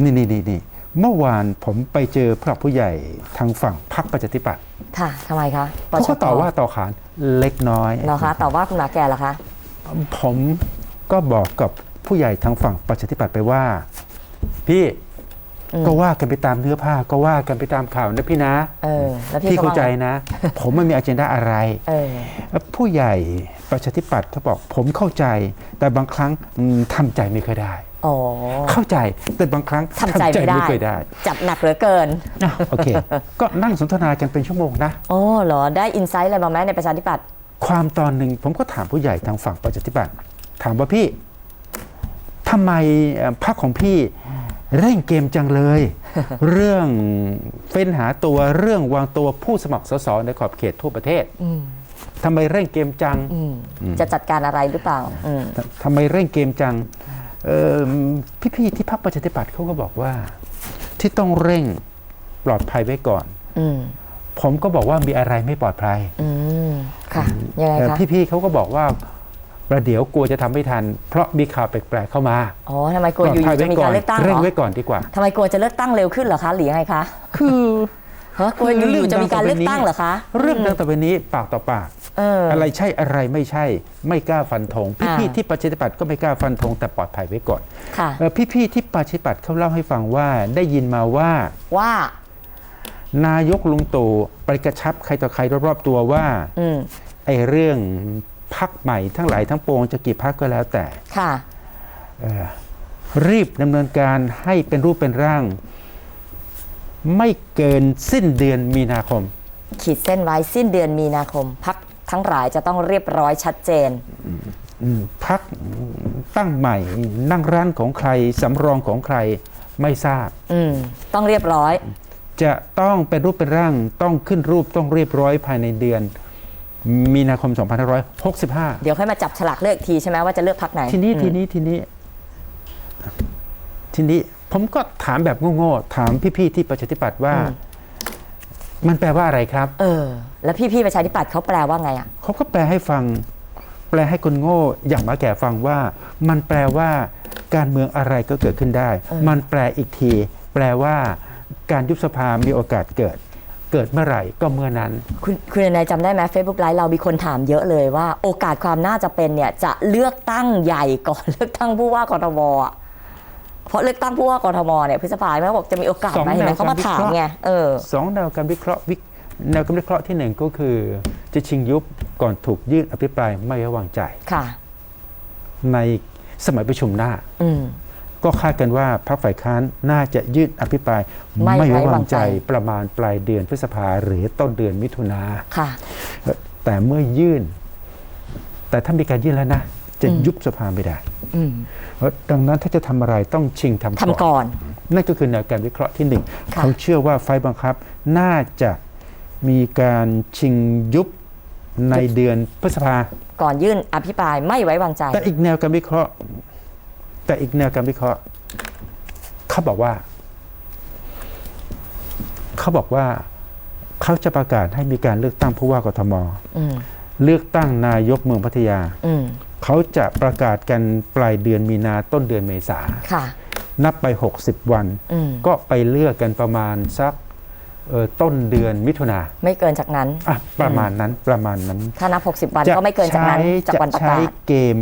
นี่นี่นี่นี่เมื่อวานผมไปเจอผู้หลักผู้ใหญ่ทางฝั่งพรรคประชาธิปัตย์ค่ะทำไมคะปเขาชก็ต่อว่าต่อขานเล็กน้อยเหรอคะต่อว่าคุณหนาแก่เหรอคะผมก็บอกกับผู้ใหญ่ทางฝั่งประชาธิปัตย์ไปว่า พี่อืมก็ว่ากันไปตามเนื้อผ้าก็ว่ากันไปตามข่าวนะพี่นะเออแล้วพี่พี่ก็เข้าว่าใจไงนะ ผมไม่มีอ g e n d a อะไรเออผู้ใหญ่ประชาธิปัตย์เขาบอกผมเข้าใจ แต่บางครั้งอืมทำใจไม่ค่อยได้อ๋อ เข้าใจแต่บางครั้งทำใจไม่ได้ไม่ค่อยได้ จัดหนักเหลือเกินอะโอเค ก็นั่งสนทนากันเป็นชั่วโมงนะโอ้เหรอได้อินไซต์อะไรมาไหมในประชาธิปัตย์ความตอนหนึ่งผมก็ถามผู้ใหญ่ทางฝั่งประชาธิปัตย์ถามว่าพี่ทำไมเอ่อพรรคของพี่เร่งเกมจังเลย เรื่องเฟ้นหาตัวเรื่องวางตัวผู้สมัครสสในขอบเขตทั่วประเทศอืมทำไมเร่งเกมจังอืมจะจัดการอะไรหรือเปล่าอืมททำไมเร่งเกมจังเอ่อ พี่ๆที่พรรคประชาธิปัตย์เขาก็บอกว่า ที่ต้องเร่งปลอดภัยไว้ก่อนอืมผมก็บอกว่ามีอะไรไม่ปลอดภัยอืมค่ะยังไงเอ่อคะพี่ๆเขาก็บอกว่าประเดี๋ยวกลัวจะทำไม่ทัน เพราะมีข่าวแปลกๆเข้ามา อ๋อทำไมกลัวอยู่ปลดภัๆจะมีการเลือกตั้งเหรเร่งอไว้ก่อนดีกว่าทำไมกลัวจะเลือกตั้งเร็วขึ้นเหรอคะหรือยังไงคะ คือฮะกลัวอยู่ๆจะมีการเลือกตั้งเหรอคะ เรื่องดังต่อไปนี้ปากต่อปากเอออะไรใช่อะไรไม่ใช่ ไม่กล้าฟันธงพี่อ่าๆที่ประชาธิปัตย์ก็ไม่กล้าฟันธงแต่ปลอดภัยไว้ก่อนค่ะเอ่อพี่ๆที่ประชาธิปัตย์เขาเล่าให้ฟังว่าได้ยินมาว่าว่านายกลุงตู่ไปกระชับใครต่อใครรอบๆตัวว่าอืมไอ้เรื่องพักใหม่ทั้งหลายทั้งปวงจะกี่พักก็แล้วแต่ค่ะเอ่อรีบดำเนินการให้เป็นรูปเป็นร่าง ไม่เกินสิ้นเดือนมีนาคม ขีดเส้นไว้สิ้นเดือนมีนาคม พัก ทั้งหลายจะต้องเรียบร้อยชัดเจนอืมพักตั้งใหม่นั่งร้านของใครสำรองของใครไม่ทราบอืมต้องเรียบร้อย จะต้องเป็นรูปเป็นร่างต้องขึ้นรูปต้องเรียบร้อยภายในเดือน มีนาคม 2565 เดี๋ยวค่อยมาจับฉลากเลือกอีกทีใช่ไหมว่าจะเลือกพักไหน ทีนี้อืมทีนี้ทีนี้ ทีนี้ผมก็ถามแบบโง่ๆถามพี่ๆที่ประชาธิปัตย์ว่า มันแปลว่าอะไรครับ เออ แล้วพี่ๆประชาธิปัตย์เขาแปลว่าไงอะเขาก็แปลให้ฟัง แปลให้คนโง่อย่างมาแก่ฟังว่า มันแปลว่าการเมืองอะไรก็เกิดขึ้นได้เออมันแปลอีกที แปลว่า การยุบสภามีโอกาสเกิด เกิดเมื่อไหร่ก็เมื่อนั้น คุณคุณนายจำได้ไหมเฟซบุ๊กไลฟ์เรามีคนถามเยอะเลยว่า โอกาสความน่าจะเป็นเนี่ยจะเลือกตั้งใหญ่ก่อนเลือกตั้งผู้ว่ากทมอะ เพราะเลือกตั้งผู้ว่ากทมเนี่ยพฤษภาเขาบอกจะมีโอกาสสองไหมเห็นไหมแนวเขามาถามการวิเคราะห์ไงเออสองแนวการวิเคราะห์วิแนวการวิเคราะห์ที่หนึ่งก็คือ จะชิงยุบก่อนถูกยื่นอภิปรายไม่ไว้วางใจค่ะ ในสมัยประชุมหน้าอืมก็คาดกันว่าพรรคฝ่ายค้านน่าจะยื่นอภิปรายไม่ไม่ไว้วาวไว้างงใจใจประมาณปลายเดือนพฤษภาหรือต้นเดือนมิถุนาค่ะแต่เมื่อยื่น แต่ถ้ามีการยื่นแล้วนะ จะอืมยุบสภาไม่ได้อืมเพราะ ดังนั้นถ้าจะทำอะไรต้องชิงทำทำก่อน นั่นก็คือแนวการวิเคราะห์ที่หนึ่งค่ะเขาเชื่อว่าไฟล์บังคับน่าจะมีการชิงยุบในเดือนพฤษภาก่อนยื่นอภิปรายไม่ไว้วางใจ แต่อีกแนวการวิเคราะห์ แต่อีกแนวการวิเคราะห์ เขาบอกว่า เขาบอกว่าเขาจะประกาศให้มีการเลือกตั้งผู้ว่ากทมอืมเลือกตั้งนายกเมืองพัทยาอืม เขาจะประกาศกันปลายเดือนมีนาต้นเดือนเมษาค่ะนับไป 60 วันอืมก็ไปเลือกกันประมาณสักเอ่อต้นเดือนมิถุนาไม่เกินจากนั้นอะประมาณนั้นประมาณนั้น ถ้านับ 60 วันก็ไม่เกินจากนั้นใช้จากวันประใช้กาศเกม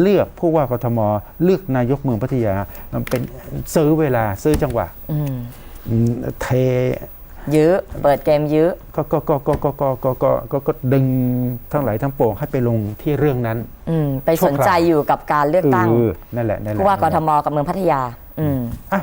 เลือกผู้ว่ากทม เลือกนายกเมืองพัทยามันเป็นซื้อเวลาซื้อจังหวะอืมอืมเท ยื้อเปิดเกมยื้อก็ก็ก็ก็ก็ก็ก็ก็ก็ก็ดึงทั้งหลายทั้งปวงให้ไปลงที่เรื่องนั้น อืมไปสนใจอยู่กับการเลือกตั้งเออนั่นแหละนั่นแหละผู้ว่ากทมกับเมืองพัทยา อืม อะ